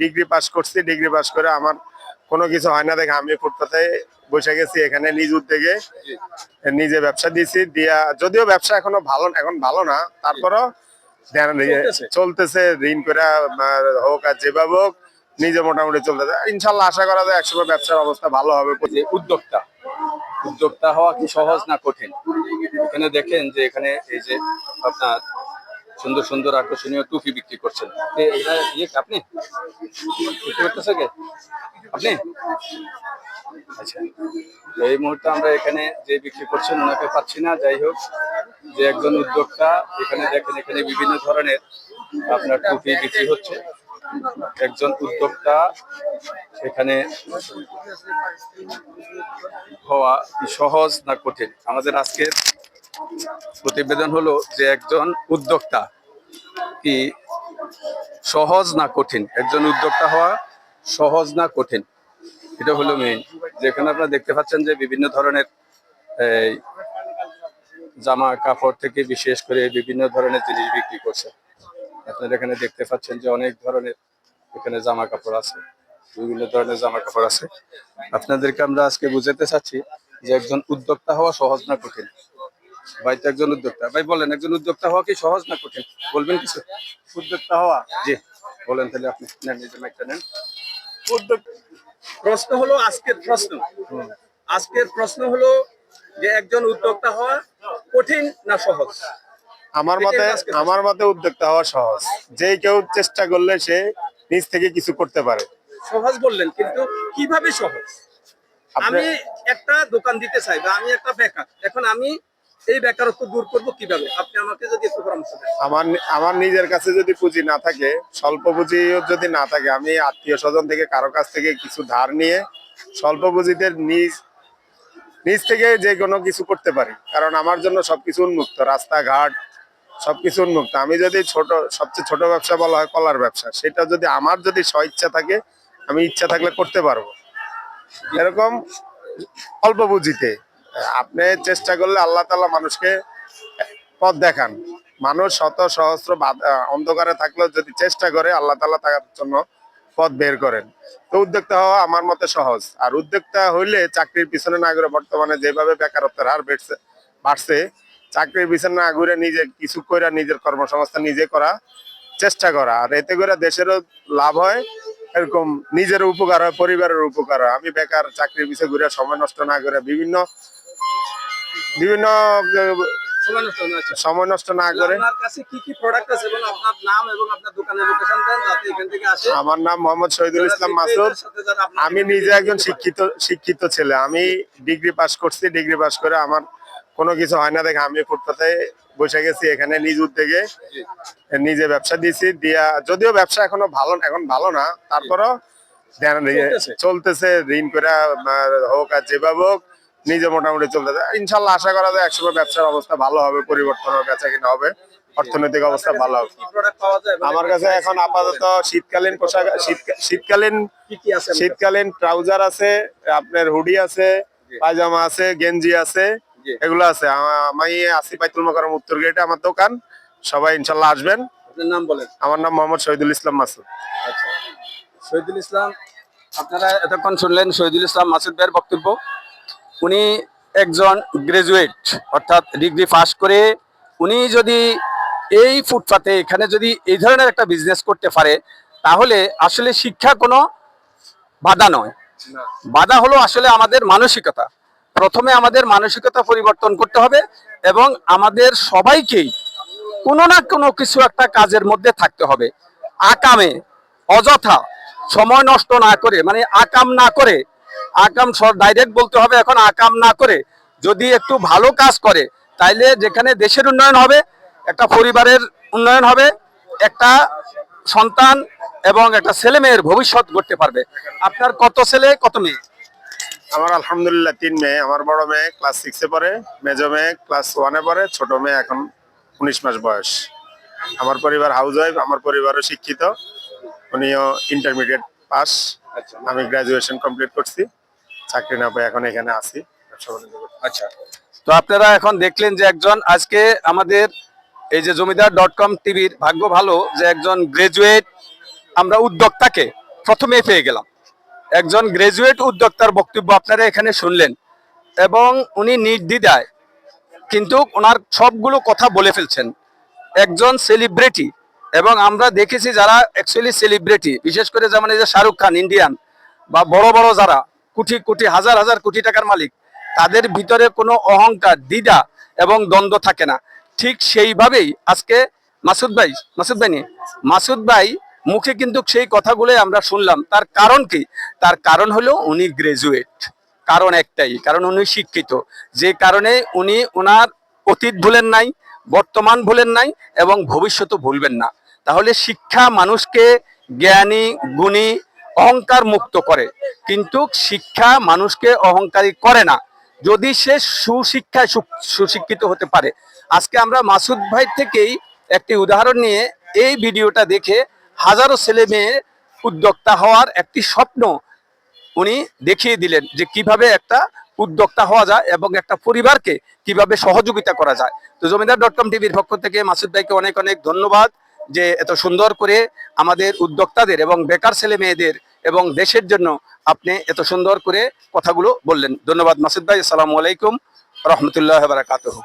Degree pass করছি degree pass করে আমার কোনো কিছু হয় না দেখে আমি ফুটপাতে বসে গেছি এখানে নিজ উদ্যোগে নিজে ব্যবসা দিয়েছি দিয়া যদিও ব্যবসা এখনও ভালো এখন ভালো না তারপরও চলতেছে। ঋণ করে হোক আর যেভাবে হোক নিজে মোটামুটি চলতেছে। ইনশাল্লাহ আশা করা যায় একসময় ব্যবসার অবস্থা ভালো হবে। উদ্যোক্তা উদ্যোক্তা হওয়া কি সহজ না কঠিন? এখানে দেখেন যে এখানে এই যে আপনার সুন্দর সুন্দর আকর্ষণীয় টুপি বিক্রি করছেন। ইয়ে আপনি? আপনি? আচ্ছা। এই মুহূর্তে আমরা এখানে যে বিক্রি করছেন, ওনাকে পাচ্ছি না, যাই হোক। যে একজন উদ্যোক্তা, এখানে দেখেন, এখানে বিভিন্ন ধরনের আপনার টুপি বিক্রি হচ্ছে। একজন উদ্যোক্তা এখানে হওয়া সহজ না কঠিন। আমাদের আজকের প্রতিবেদন হলো যে একজন উদ্যোক্তা কি সহজ না কঠিন? একজন উদ্যোক্তা হওয়া সহজ না কঠিন? এটা হলো মেইন যেখানে আপনারা দেখতে পাচ্ছেন যে বিভিন্ন ধরনের জামা কাপড় থেকে বিশেষ করে বিভিন্ন ধরনের জিনিস বিক্রি করছে। আপনারা এখানে দেখতে পাচ্ছেন যে অনেক ধরনের এখানে জামা কাপড় আছে, বিভিন্ন ধরনের জামা কাপড় আছে। আপনাদেরকে আমরা আজকে বুঝাতে চাচ্ছি যে একজন উদ্যোক্তা হওয়া সহজ না কঠিন? ভাই তো একজন উদ্যোক্তা। ভাই বলেন একজন উদ্যোক্তা হওয়া কি সহজ না কঠিন? বলবেন কিছু? উদ্যোক্তা হওয়া? জি বলেন তাহলে আপনি নেন নিজের মাইকটা নেন। উদ্যোগ প্রশ্ন হলো আজকের প্রশ্ন। আজকের প্রশ্ন হলো যে একজন উদ্যোক্তা হওয়া কঠিন না সহজ? আমার মতে আমার মতে উদ্যোক্তা হওয়া সহজ। যে কেউ চেষ্টা করলে সে নিজ থেকে কিছু করতে পারে। সহজ বললেন কিন্তু কীভাবে সহজ? আমি একটা দোকান দিতে চাই বা আমি একটা বেকার। এখন আমি এই বেকারত্ব দূর করব কীভাবে? আপনি আমাকে যদি একটু পরামর্শ দেন। আমার আমার নিজের কাছে যদি পুঁজি না থাকে, স্বল্প পুঁজিও যদি না থাকে, আমি আত্মীয় স্বজন থেকে, কারও কাছ থেকে কিছু ধার নিয়ে স্বল্প পুঁজিতে নিজ নিজ থেকে যে কোনো কিছু করতে পারি। কারণ আমার জন্য সবকিছু উন্মুক্ত, রাস্তাঘাট সবকিছু উন্মুক্ত। আমি যদি ছোট, সবচেয়ে ছোট ব্যবসা বলা হয় কলার ব্যবসা, সেটা যদি আমার যদি স্ব ইচ্ছা থাকে, আমি ইচ্ছা থাকলে করতে পারব। এরকম অল্প পুঁজিতে। আপনি চেষ্টা করলে আল্লাহ তাআলা মানুষকে পথ দেখান। মানুষ শত সহস্র অন্ধকারে থাকলেও যদি চেষ্টা করে, আল্লাহ তালা তার জন্য পথ বের করেন। তো উদ্যোক্তা হওয়া আমার মতে সহজ। আর উদ্যোক্তা হইলে চাকরির পিছনে না ঘুরে বর্তমানে যেভাবে বেকারত্বের হার বেড়ছে, বাড়ছে, চাকরির পিছনে না ঘুরে নিজে কিছু করে নিজের কর্মসংস্থান নিজে করা, চেষ্টা করা। আর এতে করে দেশেরও লাভ হয়, এরকম নিজের উপকার হয়, পরিবারের উপকার হয়। আমি বেকার চাকরির পিছনে ঘুরে সময় নষ্ট না করে বিভিন্ন বিভিন্ন সময় নষ্ট না আচ্ছা। করে। আসে। আমার নাম মোহাম্মদ শহীদুল ইসলাম মাসুদ। আমি নিজে একজন শিক্ষিত শিক্ষিত ছেলে। আমি ডিগ্রি পাস করছি ডিগ্রি পাস করে আমার কোনো কিছু হয় না দেখে আমি ফুটপাতে বসে গেছি এখানে নিজ উদ্যোগে নিজে ব্যবসা দিয়েছি। দিয়া যদিও ব্যবসা এখনও ভালো এখন ভালো না তারপরও ধ্যান। চলতেছে। ঋণ করে হোক আর যেভাবে হোক নিজে মোটামুটি চলতেছে ইনশাল্লাহ আশা করা যায় একসময় ব্যবসার অবস্থা ভালো হবে পরিবর্তন হবে বেচা কিনা হবে অর্থনৈতিক অবস্থা ভালো হবে। যায়? এবং আমার কাছে এখন আপাতত শীতকালীন পোশাক শীতকালীন? শীতকালীন ট্রাউজার আছে আপনার হুডি আছে পায়জামা আছে গেঞ্জি আছে এগুলো আছে। আমি আসি বাইতুল মোকাররম উত্তর গেটে আমার দোকান। সবাই ইনশাল্লাহ আসবেন। আপনার নাম বলেন। আমার নাম মোহাম্মদ শহীদুল ইসলাম মাসুদ। আচ্ছা। শহীদুল ইসলাম আপনারা এতক্ষণ শুনলেন শহীদুল ইসলাম মাসুদ ভাইয়ের বক্তব্য। উনি একজন গ্রাজুয়েট অর্থাৎ ডিগ্রি পাশ করে উনি যদি এই ফুটপাতে এখানে যদি এই ধরনের একটা বিজনেস করতে পারে, তাহলে আসলে শিক্ষা কোনো বাধা নয়। বাধা হলো আসলে আমাদের মানসিকতা। প্রথমে আমাদের মানসিকতা পরিবর্তন করতে হবে এবং আমাদের সবাইকেই কোনো না কোনো কিছু একটা কাজের মধ্যে থাকতে হবে। আকামে, অযথা সময় নষ্ট না করে মানে আকাম না করে আকাম ডাইরেক্ট বলতে হবে এখন আকাম না করে যদি একটু ভালো কাজ করে তাইলে যেখানে দেশের উন্নয়ন হবে একটা পরিবারের উন্নয়ন হবে একটা সন্তান এবং একটা ছেলে মেয়ের ভবিষ্যৎ গড়তে পারবে। আপনার কত ছেলে কত মেয়ে? আমার আলহামদুলিল্লাহ তিন মেয়ে। আমার বড় মেয়ে ক্লাস সিক্সে পড়ে মেজো মেয়ে ক্লাস ওয়ানে পড়ে ছোট মেয়ে এখন উনিশ মাস বয়স। আমার পরিবার হাউস ওয়াইফ আমার পরিবারও শিক্ষিত। উনিও ইন্টারমিডিয়েট পাস আমি গ্রাজুয়েশন কমপ্লিট করছি। চাকরি না পেয়ে এখন এখানে আছি। আচ্ছা। তো আপনারা এখন দেখলেন যে একজন আজকে আমাদের এই যে জমিদার ডট কম টিভির ভাগ্য ভালো যে একজন গ্রাজুয়েট আমরা উদ্যোক্তাকে প্রথমে পেয়ে গেলাম। একজন গ্রাজুয়েট উদ্যোক্তার বক্তব্য আপনারা এখানে শুনলেন এবং উনি নির্দ্বিধায় কিন্তু ওনার সবগুলো কথা বলে ফেলছেন। একজন সেলিব্রিটি এবং আমরা দেখেছি যারা অ্যাকচুয়ালি সেলিব্রিটি বিশেষ করে যেমন এই যে শাহরুখ খান ইন্ডিয়ান বা বড় বড় যারা কোটি কোটি, হাজার হাজার কোটি টাকার মালিক, তাদের ভিতরে কোনো অহংকার, দ্বিধা এবং দ্বন্দ্ব থাকে না। ঠিক সেইভাবেই আজকে মাসুদ ভাই মাসুদ ভাই নি মাসুদ ভাই মুখে কিন্তু সেই কথাগুলোই আমরা শুনলাম। তার কারণ কি? তার কারণ হলো উনি গ্রাজুয়েট কারণ একটাই, কারণ উনি শিক্ষিত। যে কারণে উনি ওনার অতীত ভুলেন নাই, বর্তমান ভুলেন নাই এবং ভবিষ্যৎও ভুলবেন না। তাহলে শিক্ষা মানুষকে জ্ঞানী, গুণী অহংকার মুক্ত করে। কিন্তু শিক্ষা মানুষকে অহংকারী করে না। যদি সে সুশিক্ষায় সুশিক্ষিত হতে পারে। আজকে আমরা মাসুদ ভাই থেকেই একটি উদাহরণ নিয়ে এই ভিডিওটা দেখে হাজারো ছেলে মেয়ে উদ্যোক্তা হওয়ার একটি স্বপ্ন উনি দেখিয়ে দিলেন যে কীভাবে একটা উদ্যোক্তা হওয়া যায় এবং একটা পরিবারকে কীভাবে সহযোগিতা করা যায়। তো জমিদার ডট কম টিভির পক্ষ থেকে মাসুদ ভাইকে অনেক অনেক ধন্যবাদ যে এত সুন্দর করে আমাদের উদ্যোক্তাদের এবং বেকার ছেলে মেয়েদের এবং দেশের জন্য আপনি এত সুন্দর করে কথাগুলো বললেন। ধন্যবাদ মাসিদ ভাই, আসসালামু আলাইকুম, রহমতুল্লাহ বারাকাতুহ।